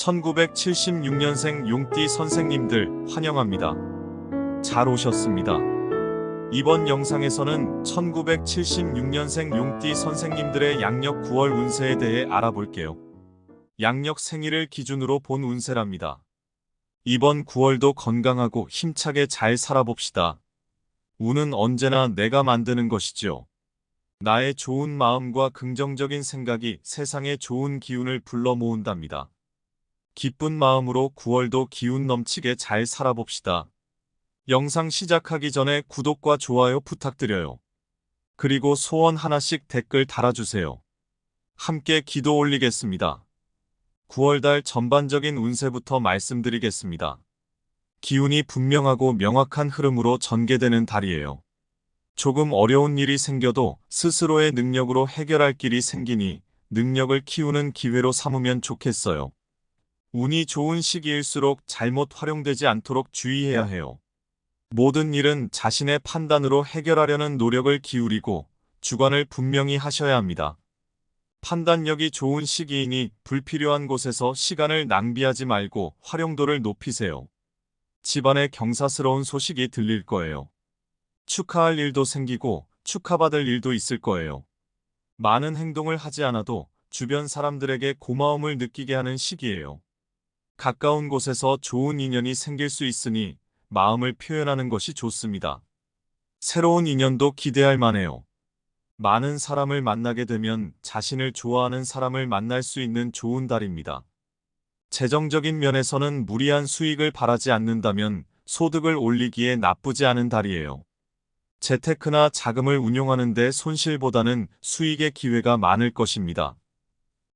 1976년생 용띠 선생님들 환영합니다. 잘 오셨습니다. 이번 영상에서는 1976년생 용띠 선생님들의 양력 9월 운세에 대해 알아볼게요. 양력 생일을 기준으로 본 운세랍니다. 이번 9월도 건강하고 힘차게 잘 살아봅시다. 운은 언제나 내가 만드는 것이죠. 나의 좋은 마음과 긍정적인 생각이 세상에 좋은 기운을 불러 모은답니다. 기쁜 마음으로 9월도 기운 넘치게 잘 살아봅시다. 영상 시작하기 전에 구독과 좋아요 부탁드려요. 그리고 소원 하나씩 댓글 달아주세요. 함께 기도 올리겠습니다. 9월달 전반적인 운세부터 말씀드리겠습니다. 기운이 분명하고 명확한 흐름으로 전개되는 달이에요. 조금 어려운 일이 생겨도 스스로의 능력으로 해결할 길이 생기니 능력을 키우는 기회로 삼으면 좋겠어요. 운이 좋은 시기일수록 잘못 활용되지 않도록 주의해야 해요. 모든 일은 자신의 판단으로 해결하려는 노력을 기울이고 주관을 분명히 하셔야 합니다. 판단력이 좋은 시기이니 불필요한 곳에서 시간을 낭비하지 말고 활용도를 높이세요. 집안에 경사스러운 소식이 들릴 거예요. 축하할 일도 생기고 축하받을 일도 있을 거예요. 많은 행동을 하지 않아도 주변 사람들에게 고마움을 느끼게 하는 시기예요. 가까운 곳에서 좋은 인연이 생길 수 있으니 마음을 표현하는 것이 좋습니다. 새로운 인연도 기대할 만해요. 많은 사람을 만나게 되면 자신을 좋아하는 사람을 만날 수 있는 좋은 달입니다. 재정적인 면에서는 무리한 수익을 바라지 않는다면 소득을 올리기에 나쁘지 않은 달이에요. 재테크나 자금을 운용하는데 손실보다는 수익의 기회가 많을 것입니다.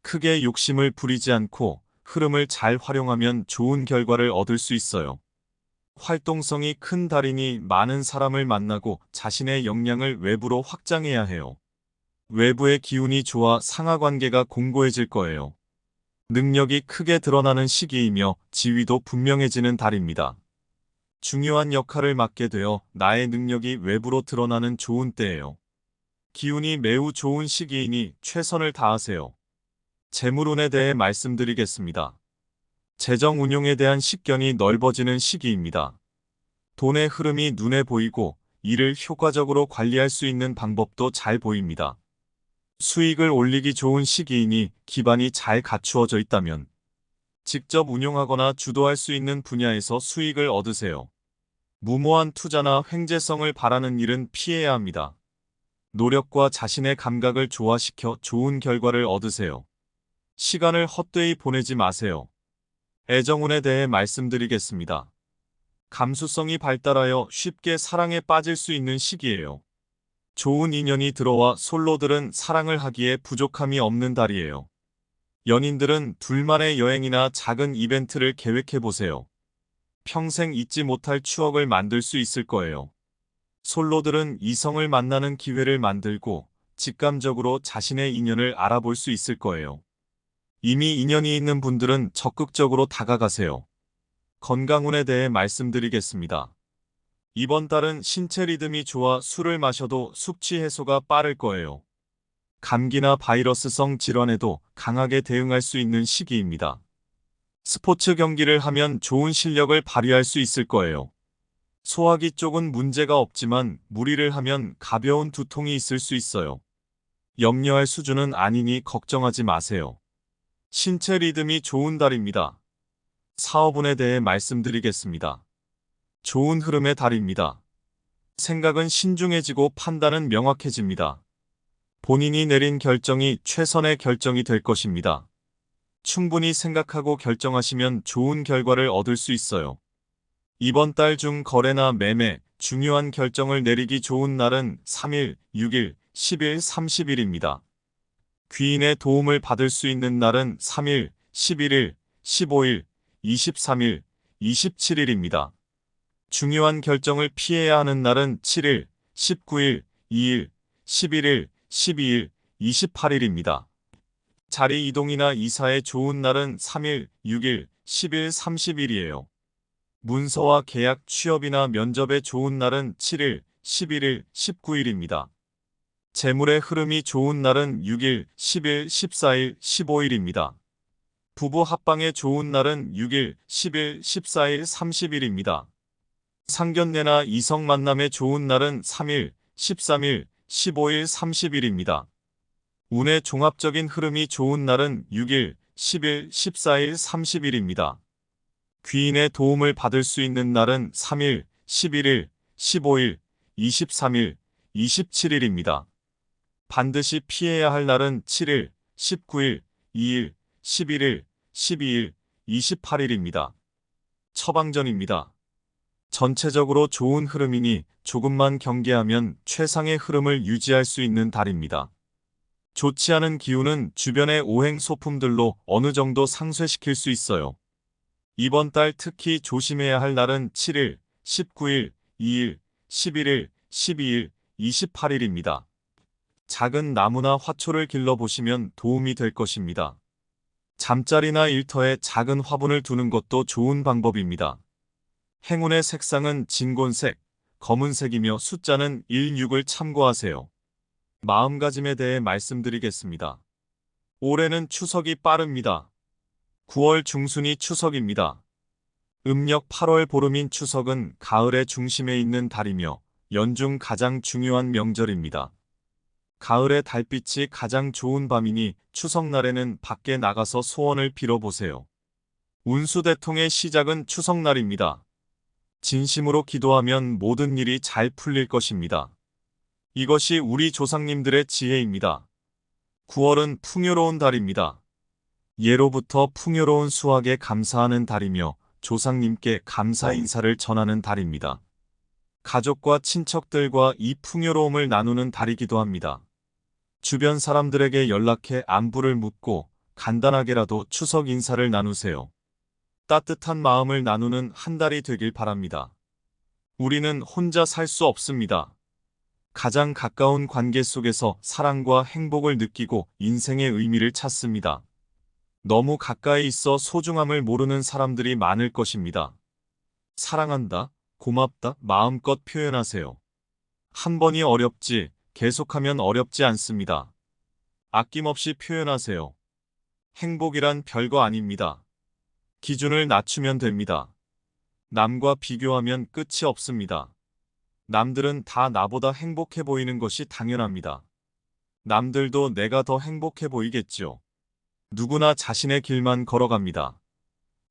크게 욕심을 부리지 않고 흐름을 잘 활용하면 좋은 결과를 얻을 수 있어요. 활동성이 큰 달이니 많은 사람을 만나고 자신의 역량을 외부로 확장해야 해요. 외부의 기운이 좋아 상하 관계가 공고해질 거예요. 능력이 크게 드러나는 시기이며 지위도 분명해지는 달입니다. 중요한 역할을 맡게 되어 나의 능력이 외부로 드러나는 좋은 때예요. 기운이 매우 좋은 시기이니 최선을 다하세요. 재물운에 대해 말씀드리겠습니다. 재정 운용에 대한 식견이 넓어지는 시기입니다. 돈의 흐름이 눈에 보이고 이를 효과적으로 관리할 수 있는 방법도 잘 보입니다. 수익을 올리기 좋은 시기이니 기반이 잘 갖추어져 있다면 직접 운용하거나 주도할 수 있는 분야에서 수익을 얻으세요. 무모한 투자나 횡재성을 바라는 일은 피해야 합니다. 노력과 자신의 감각을 조화시켜 좋은 결과를 얻으세요. 시간을 헛되이 보내지 마세요. 애정운에 대해 말씀드리겠습니다. 감수성이 발달하여 쉽게 사랑에 빠질 수 있는 시기예요. 좋은 인연이 들어와 솔로들은 사랑을 하기에 부족함이 없는 달이에요. 연인들은 둘만의 여행이나 작은 이벤트를 계획해 보세요. 평생 잊지 못할 추억을 만들 수 있을 거예요. 솔로들은 이성을 만나는 기회를 만들고 직감적으로 자신의 인연을 알아볼 수 있을 거예요. 이미 인연이 있는 분들은 적극적으로 다가가세요. 건강운에 대해 말씀드리겠습니다. 이번 달은 신체 리듬이 좋아 술을 마셔도 숙취 해소가 빠를 거예요. 감기나 바이러스성 질환에도 강하게 대응할 수 있는 시기입니다. 스포츠 경기를 하면 좋은 실력을 발휘할 수 있을 거예요. 소화기 쪽은 문제가 없지만 무리를 하면 가벼운 두통이 있을 수 있어요. 염려할 수준은 아니니 걱정하지 마세요. 신체 리듬이 좋은 달입니다. 사업운에 대해 말씀드리겠습니다. 좋은 흐름의 달입니다. 생각은 신중해지고 판단은 명확해집니다. 본인이 내린 결정이 최선의 결정이 될 것입니다. 충분히 생각하고 결정하시면 좋은 결과를 얻을 수 있어요. 이번 달 중 거래나 매매, 중요한 결정을 내리기 좋은 날은 3일, 6일, 10일, 30일입니다. 귀인의 도움을 받을 수 있는 날은 3일, 11일, 15일, 23일, 27일입니다. 중요한 결정을 피해야 하는 날은 7일, 19일, 2일, 11일, 12일, 28일입니다. 자리 이동이나 이사에 좋은 날은 3일, 6일, 10일, 30일이에요. 문서와 계약, 취업이나 면접에 좋은 날은 7일, 11일, 19일입니다. 재물의 흐름이 좋은 날은 6일, 10일, 14일, 15일입니다. 부부 합방에 좋은 날은 6일, 10일, 14일, 30일입니다. 상견례나 이성 만남에 좋은 날은 3일, 13일, 15일, 30일입니다. 운의 종합적인 흐름이 좋은 날은 6일, 10일, 14일, 30일입니다. 귀인의 도움을 받을 수 있는 날은 3일, 11일, 15일, 23일, 27일입니다. 반드시 피해야 할 날은 7일, 19일, 2일, 11일, 12일, 28일입니다. 처방전입니다. 전체적으로 좋은 흐름이니 조금만 경계하면 최상의 흐름을 유지할 수 있는 달입니다. 좋지 않은 기운은 주변의 오행 소품들로 어느 정도 상쇄시킬 수 있어요. 이번 달 특히 조심해야 할 날은 7일, 19일, 2일, 11일, 12일, 28일입니다. 작은 나무나 화초를 길러보시면 도움이 될 것입니다. 잠자리나 일터에 작은 화분을 두는 것도 좋은 방법입니다. 행운의 색상은 진곤색, 검은색이며 숫자는 1, 6을 참고하세요. 마음가짐에 대해 말씀드리겠습니다. 올해는 추석이 빠릅니다. 9월 중순이 추석입니다. 음력 8월 보름인 추석은 가을의 중심에 있는 달이며 연중 가장 중요한 명절입니다. 가을의 달빛이 가장 좋은 밤이니 추석날에는 밖에 나가서 소원을 빌어보세요. 운수대통의 시작은 추석날입니다. 진심으로 기도하면 모든 일이 잘 풀릴 것입니다. 이것이 우리 조상님들의 지혜입니다. 9월은 풍요로운 달입니다. 예로부터 풍요로운 수확에 감사하는 달이며 조상님께 감사 인사를 전하는 달입니다. 가족과 친척들과 이 풍요로움을 나누는 달이기도 합니다. 주변 사람들에게 연락해 안부를 묻고 간단하게라도 추석 인사를 나누세요. 따뜻한 마음을 나누는 한 달이 되길 바랍니다. 우리는 혼자 살 수 없습니다. 가장 가까운 관계 속에서 사랑과 행복을 느끼고 인생의 의미를 찾습니다. 너무 가까이 있어 소중함을 모르는 사람들이 많을 것입니다. 사랑한다, 고맙다, 마음껏 표현하세요. 한 번이 어렵지, 계속하면 어렵지 않습니다. 아낌없이 표현하세요. 행복이란 별거 아닙니다. 기준을 낮추면 됩니다. 남과 비교하면 끝이 없습니다. 남들은 다 나보다 행복해 보이는 것이 당연합니다. 남들도 내가 더 행복해 보이겠죠. 누구나 자신의 길만 걸어갑니다.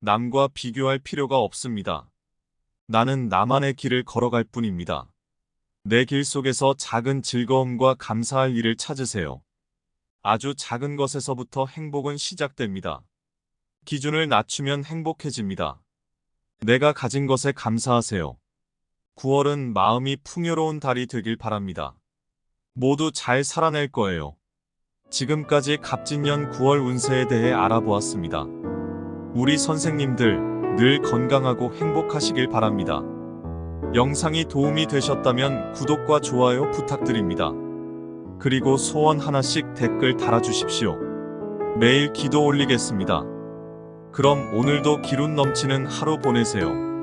남과 비교할 필요가 없습니다. 나는 나만의 길을 걸어갈 뿐입니다. 내 길 속에서 작은 즐거움과 감사할 일을 찾으세요. 아주 작은 것에서부터 행복은 시작됩니다. 기준을 낮추면 행복해집니다. 내가 가진 것에 감사하세요. 9월은 마음이 풍요로운 달이 되길 바랍니다. 모두 잘 살아낼 거예요. 지금까지 갑진년 9월 운세에 대해 알아보았습니다. 우리 선생님들 늘 건강하고 행복하시길 바랍니다. 영상이 도움이 되셨다면 구독과 좋아요 부탁드립니다. 그리고 소원 하나씩 댓글 달아주십시오. 매일 기도 올리겠습니다. 그럼 오늘도 기운 넘치는 하루 보내세요.